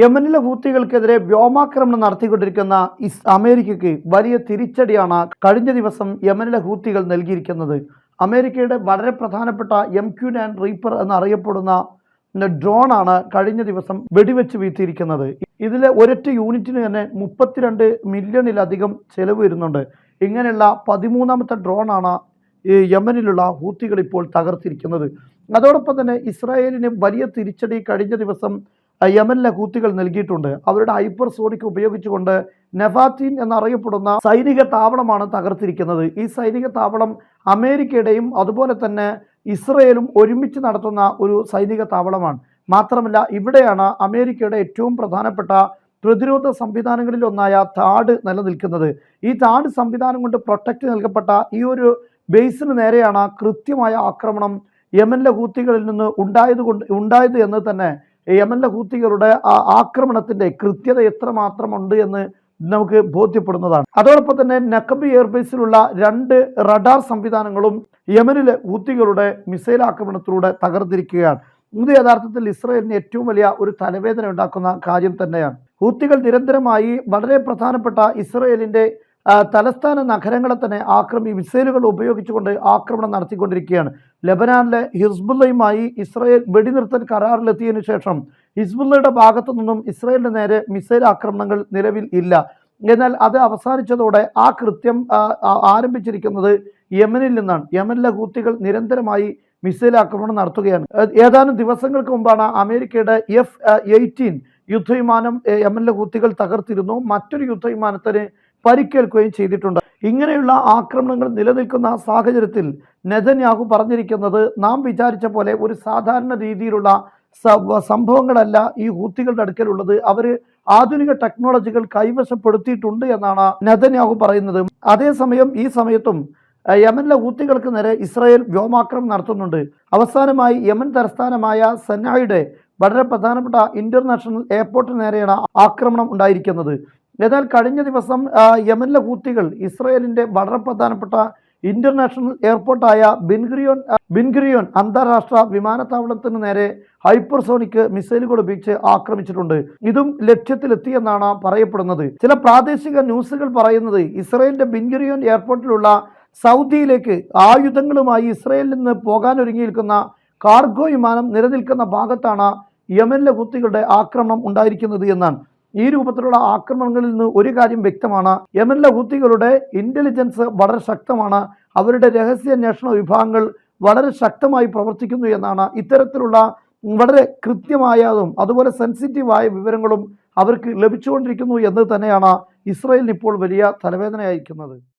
യമനിലെ ഹൂത്തികൾക്കെതിരെ വ്യോമാക്രമണം നടത്തിക്കൊണ്ടിരിക്കുന്ന ഇസ് അമേരിക്കയ്ക്ക് വലിയ തിരിച്ചടിയാണ് കഴിഞ്ഞ ദിവസം യമനിലെ ഹൂത്തികൾ നൽകിയിരിക്കുന്നത്. അമേരിക്കയുടെ വളരെ പ്രധാനപ്പെട്ട എം ക്യു നയൻ റീപ്പർ എന്നറിയപ്പെടുന്ന ഡ്രോണാണ് കഴിഞ്ഞ ദിവസം വെടിവെച്ച് വീഴ്ത്തിയിരിക്കുന്നത്. ഇതിലെ ഒരൊറ്റ യൂണിറ്റിന് തന്നെ മുപ്പത്തിരണ്ട് മില്യണിലധികം ചെലവ് വരുന്നുണ്ട്. ഇങ്ങനെയുള്ള പതിമൂന്നാമത്തെ ഡ്രോണാണ് യമനിലുള്ള ഹൂത്തികൾ ഇപ്പോൾ തകർത്തിരിക്കുന്നത്. അതോടൊപ്പം തന്നെ ഇസ്രായേലിന് വലിയ തിരിച്ചടി കഴിഞ്ഞ ദിവസം യമനിലെ കൂത്തികൾ നൽകിയിട്ടുണ്ട്. അവരുടെ ഹൈപ്പർ ഹൈപ്പർസോണിക് ഉപയോഗിച്ചുകൊണ്ട് നെഫാറ്റീൻ എന്നറിയപ്പെടുന്ന സൈനിക താവളമാണ് തകർത്തിരിക്കുന്നത്. ഈ സൈനിക താവളം അമേരിക്കയുടെയും അതുപോലെ തന്നെ ഇസ്രയേലും ഒരുമിച്ച് നടത്തുന്ന ഒരു സൈനിക താവളമാണ്. മാത്രമല്ല ഇവിടെയാണ് അമേരിക്കയുടെ ഏറ്റവും പ്രധാനപ്പെട്ട പ്രതിരോധ സംവിധാനങ്ങളിൽ ഒന്നായ താഡ് നിലനിൽക്കുന്നത്. ഈ താഡ് സംവിധാനം കൊണ്ട് പ്രൊട്ടക്റ്റ് നൽകപ്പെട്ട ഈ ഒരു ബേസിന് നേരെയാണ് കൃത്യമായ ആക്രമണം യമനിലെ ഹൂത്തികളിൽ നിന്ന് ഉണ്ടായത് കൊണ്ട് ഉണ്ടായത് എന്ന് തന്നെ യമനിലെ ഹൂത്തികളുടെ ആ ആക്രമണത്തിന്റെ കൃത്യത എത്രമാത്രം ഉണ്ട് എന്ന് നമുക്ക് ബോധ്യപ്പെടുന്നതാണ്. അതോടൊപ്പം തന്നെ നക്കബി എയർബേസിലുള്ള രണ്ട് റഡാർ സംവിധാനങ്ങളും യമനിലെ ഹൂത്തികളുടെ മിസൈൽ ആക്രമണത്തിലൂടെ തകർന്നിരിക്കുകയാണ്. ഇത് യഥാർത്ഥത്തിൽ ഇസ്രയേലിന് ഏറ്റവും വലിയ ഒരു തലവേദന ഉണ്ടാക്കുന്ന കാര്യം തന്നെയാണ്. ഹൂത്തികൾ നിരന്തരമായി വളരെ പ്രധാനപ്പെട്ട ഇസ്രയേലിന്റെ ആ, തലസ്ഥാന നഗരങ്ങളെ തന്നെ ആക്രമി മിസൈലുകൾ ഉപയോഗിച്ചുകൊണ്ട് ആക്രമണം നടത്തിക്കൊണ്ടിരിക്കുകയാണ്. ലബനാനിലെ ഹിസ്ബുള്ളയുമായി ഇസ്രായേൽ വെടിനിർത്തൽ കരാറിലെത്തിയതിനു ശേഷം ഹിസ്ബുല്ലയുടെ ഭാഗത്തു നിന്നും ഇസ്രയേലിന് നേരെ മിസൈൽ ആക്രമണങ്ങൾ നിലവിൽ ഇല്ല. എന്നാൽ അത് അവസാനിച്ചതോടെ ആ കൃത്യം ആരംഭിച്ചിരിക്കുന്നത് യമനിൽ നിന്നാണ്. യമനിലെ ഹൂത്തികൾ നിരന്തരമായി മിസൈൽ ആക്രമണം നടത്തുകയാണ്. ഏതാനും ദിവസങ്ങൾക്ക് മുമ്പാണ് അമേരിക്കയുടെ എഫ് എയ്റ്റീൻ യുദ്ധവിമാനം യമനിലെ ഹൂത്തികൾ തകർത്തിരുന്നു. മറ്റൊരു യുദ്ധവിമാനത്തിന് പരിക്കേൽക്കുകയും ചെയ്തിട്ടുണ്ട്. ഇങ്ങനെയുള്ള ആക്രമണങ്ങൾ നിലനിൽക്കുന്ന സാഹചര്യത്തിൽ നെതന്യാഹു പറഞ്ഞിരിക്കുന്നത് നാം വിചാരിച്ച പോലെ ഒരു സാധാരണ രീതിയിലുള്ള സംഭവങ്ങളല്ല ഈ ഹൂത്തികളുടെ അടുക്കലുള്ളത്. അവർ ആധുനിക ടെക്നോളജികൾ കൈവശപ്പെടുത്തിയിട്ടുണ്ട് എന്നാണ് നെതന്യാഹു പറയുന്നത്. അതേസമയം ഈ സമയത്തും യമനിലെ ഹൂത്തികൾക്ക് നേരെ ഇസ്രായേൽ വ്യോമാക്രമണം നടത്തുന്നുണ്ട്. അവസാനമായി യമൻ തലസ്ഥാനമായ സെനായുടെ വളരെ പ്രധാനപ്പെട്ട ഇന്റർനാഷണൽ എയർപോർട്ടിന് നേരെയാണ് ആക്രമണം ഉണ്ടായിരിക്കുന്നത്. എന്നാൽ കഴിഞ്ഞ ദിവസം യമനിലെ ഹൂത്തികൾ ഇസ്രായേലിന്റെ വളരെ പ്രധാനപ്പെട്ട ഇന്റർനാഷണൽ എയർപോർട്ടായ ബിൻഗ്രിയോൻ ബിൻഗ്രിയോൻ അന്താരാഷ്ട്ര വിമാനത്താവളത്തിന് നേരെ ഹൈപ്പർസോണിക് മിസൈലുകൾ ഉപയോഗിച്ച് ആക്രമിച്ചിട്ടുണ്ട്. ഇതും ലക്ഷ്യത്തിലെത്തിയെന്നാണ് പറയപ്പെടുന്നത്. ചില പ്രാദേശിക ന്യൂസുകൾ പറയുന്നത് ഇസ്രായേലിന്റെ ബിൻഗ്രിയോൻ എയർപോർട്ടിലുള്ള സൗദിയിലേക്ക് ആയുധങ്ങളുമായി ഇസ്രയേലിൽ നിന്ന് പോകാൻ ഒരുങ്ങിയിരിക്കുന്ന കാർഗോ വിമാനം നിലനിൽക്കുന്ന ഭാഗത്താണ് യമനിലെ കുത്തികളുടെ ആക്രമണം ഉണ്ടായിരിക്കുന്നത് എന്നാണ്. ഈ രൂപത്തിലുള്ള ആക്രമണങ്ങളിൽ നിന്ന് ഒരു കാര്യം വ്യക്തമാണ്. യമനിലെ ഹൂത്തികളുടെ ഇന്റലിജൻസ് വളരെ ശക്തമാണ്. അവരുടെ രഹസ്യാന്വേഷണ വിഭാഗങ്ങൾ വളരെ ശക്തമായി പ്രവർത്തിക്കുന്നു എന്നാണ്. ഇത്തരത്തിലുള്ള വളരെ കൃത്യമായതും അതുപോലെ സെൻസിറ്റീവായ വിവരങ്ങളും അവർക്ക് ലഭിച്ചുകൊണ്ടിരിക്കുന്നു എന്ന് തന്നെയാണ് ഇസ്രയേലിന് ഇപ്പോൾ വലിയ തലവേദനയായിരിക്കുന്നത്.